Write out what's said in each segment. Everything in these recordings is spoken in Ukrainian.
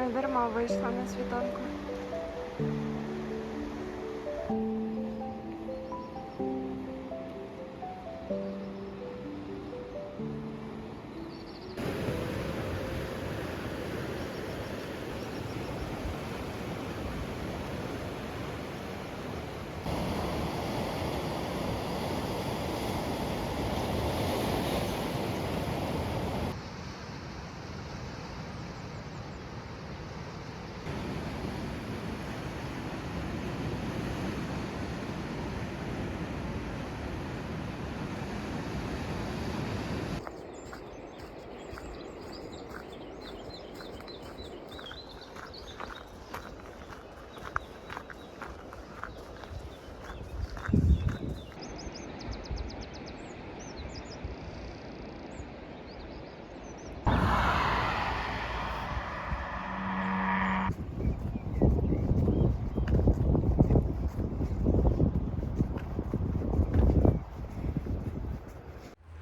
Не дарма вийшла на світанку.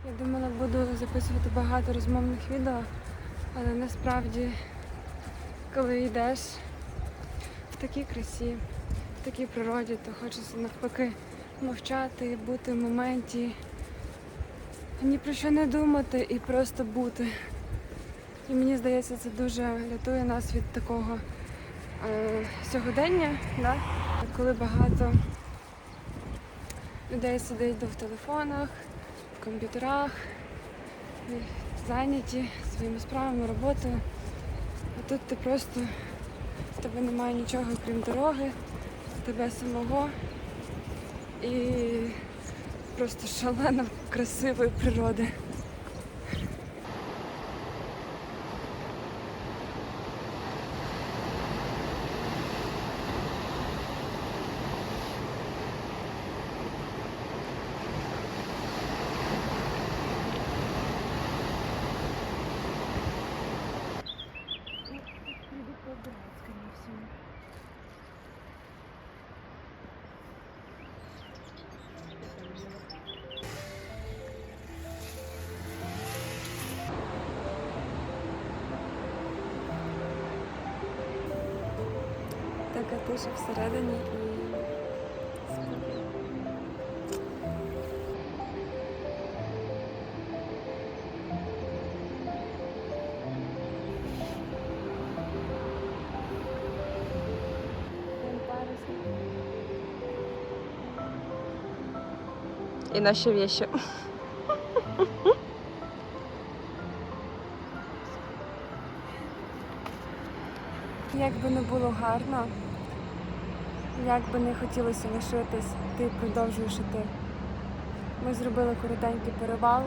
Я думала, буду записувати багато розмовних відео, але насправді, коли йдеш в такій красі, в такій природі, то хочеться навпаки мовчати, бути в моменті, ні про що не думати і просто бути. І мені здається, це дуже рятує нас від такого е, сьогодення, да? коли багато людей сидить в телефонах, комп'ютерах, зайняті своїми справами, роботою. А тут ти просто в тебе немає нічого, крім дороги, тебе самого і просто шалено красивої природи. Тиша всередині і спокій. И наши вещи. Як би не було гарно, як би не хотілося лишитись, ти продовжуєш іти. Ми зробили коротенький перевал,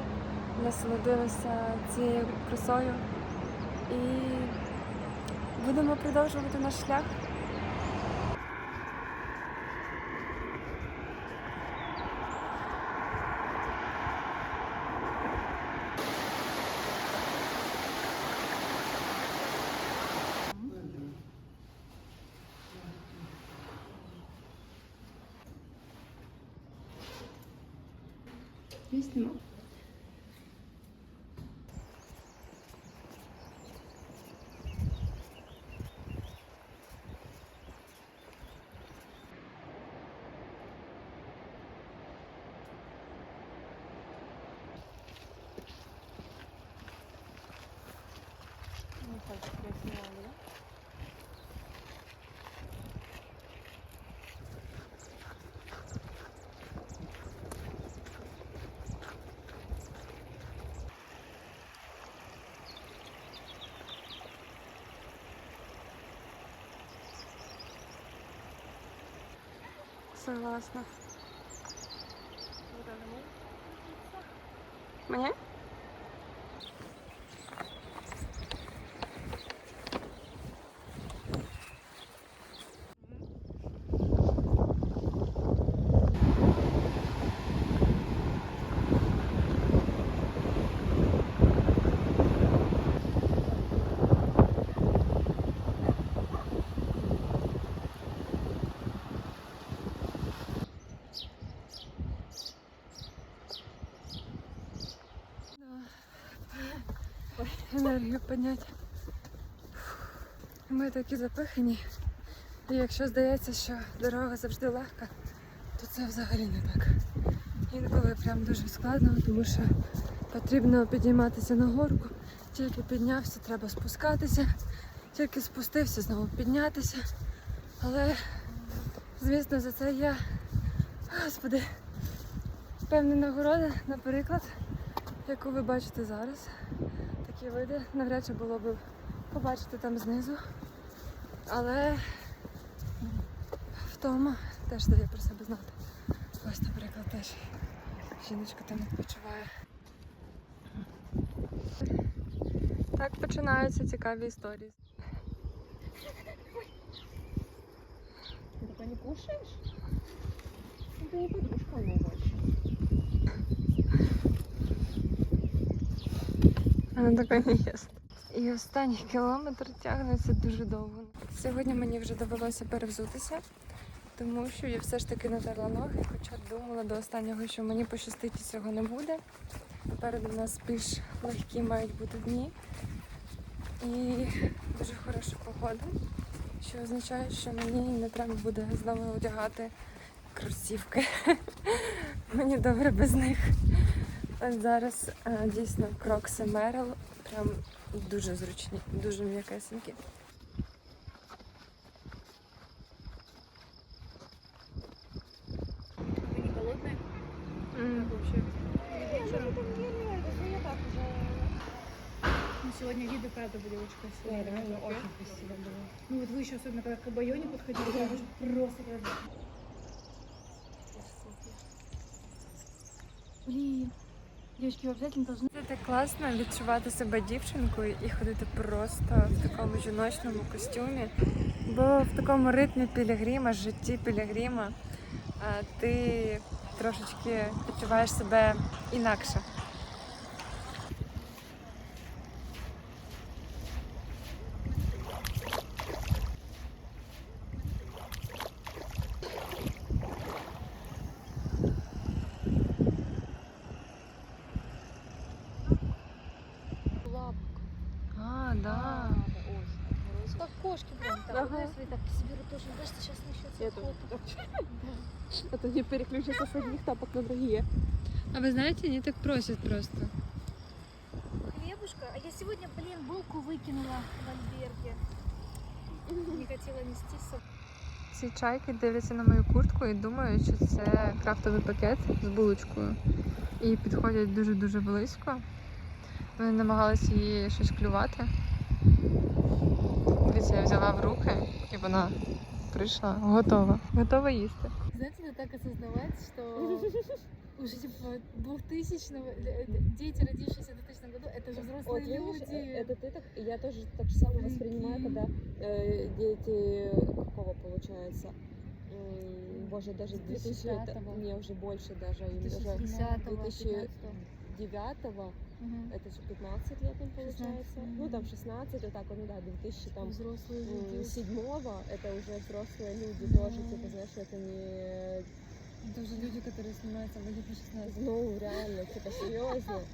насолодилися цією красою і будемо продовжувати наш шлях. звісно. Ось ну, так, я сняла. Согласна. Мені? Енергію підняти. Ми такі запихані. І якщо здається, що дорога завжди легка, то це взагалі не так. Інколи прям дуже складно, тому що потрібно підійматися на горку. Тільки піднявся, треба спускатися, тільки спустився, знову піднятися. Але, звісно, за це є, господи, певна нагорода, наприклад, яку ви бачите зараз. Такі види навряд чи було б побачити там знизу. Але втома теж дає про себе знати. Ось, наприклад, теж жіночка там відпочиває. Так починаються цікаві історії. Только не кушаешь? Ну, Ты не подружка у меня Вона така не їсть. І останній кілометр тягнеться дуже довго. Сьогодні мені вже довелося перевзутися, тому що я все ж таки натерла ноги, хоча думала до останнього, що мені пощастить і цього не буде. Попереду в нас більш легкі мають бути дні. І дуже хороша погода, що означає, що мені не треба буде знову одягати кросівки. Мені добре без них. От зараз е, дійсно крокси Мерил прям дуже зручні, дуже м'якесенькі. Вы не голодные? Вообще. Вечером. Ну, сегодня виды, правда, были очень красивые. реально очень красиво было. Ну, вот вы еще, особенно, когда к Абайоне подходили, там же просто прям... Блин, Вы обязательно должны... Це так класно відчувати себе дівчинкою і ходити просто в такому жіночному костюмі. Бо в такому ритмі пілігрима, житті пілігрима, ти трошечки відчуваєш себе інакше. А, да. Как кошки прям так. Ага. Вот если так к себе тоже, даже сейчас начнется Это не переключиться с одних тапок на другие. А вы знаете, они так просят просто. Хлебушка, а я сегодня, блин, булку выкинула в альберге. Не хотела нести с собой. Ці чайки дивляться на мою куртку і думають, що це крафтовий пакет з булочкою. І підходять дуже-дуже близько. Вони намагалися її щось клювати. Дивіться, я взяла в руки і вона прийшла готова. Готова їсти. Знаете, надо так осознавать, что уже типа 2000 дети, родившиеся в 2000 году, это же взрослые Вот видишь, люди. э, это ты так, я тоже так же самое воспринимаю, когда э, дети какого получается, М, боже, даже 2000, это, 2005-го. не, уже больше даже, им уже 2010-го, 2000 15-го. 9 Мгм. это же 15 лет им получается, 16, ну там мгм. 16, вот так вот, ну да, 2000 там Взрослые люди. седьмого, это уже взрослые люди тоже, типа, знаешь, это не, Це вже люди, які знімаються в 16. ну реально, типа, серьезно.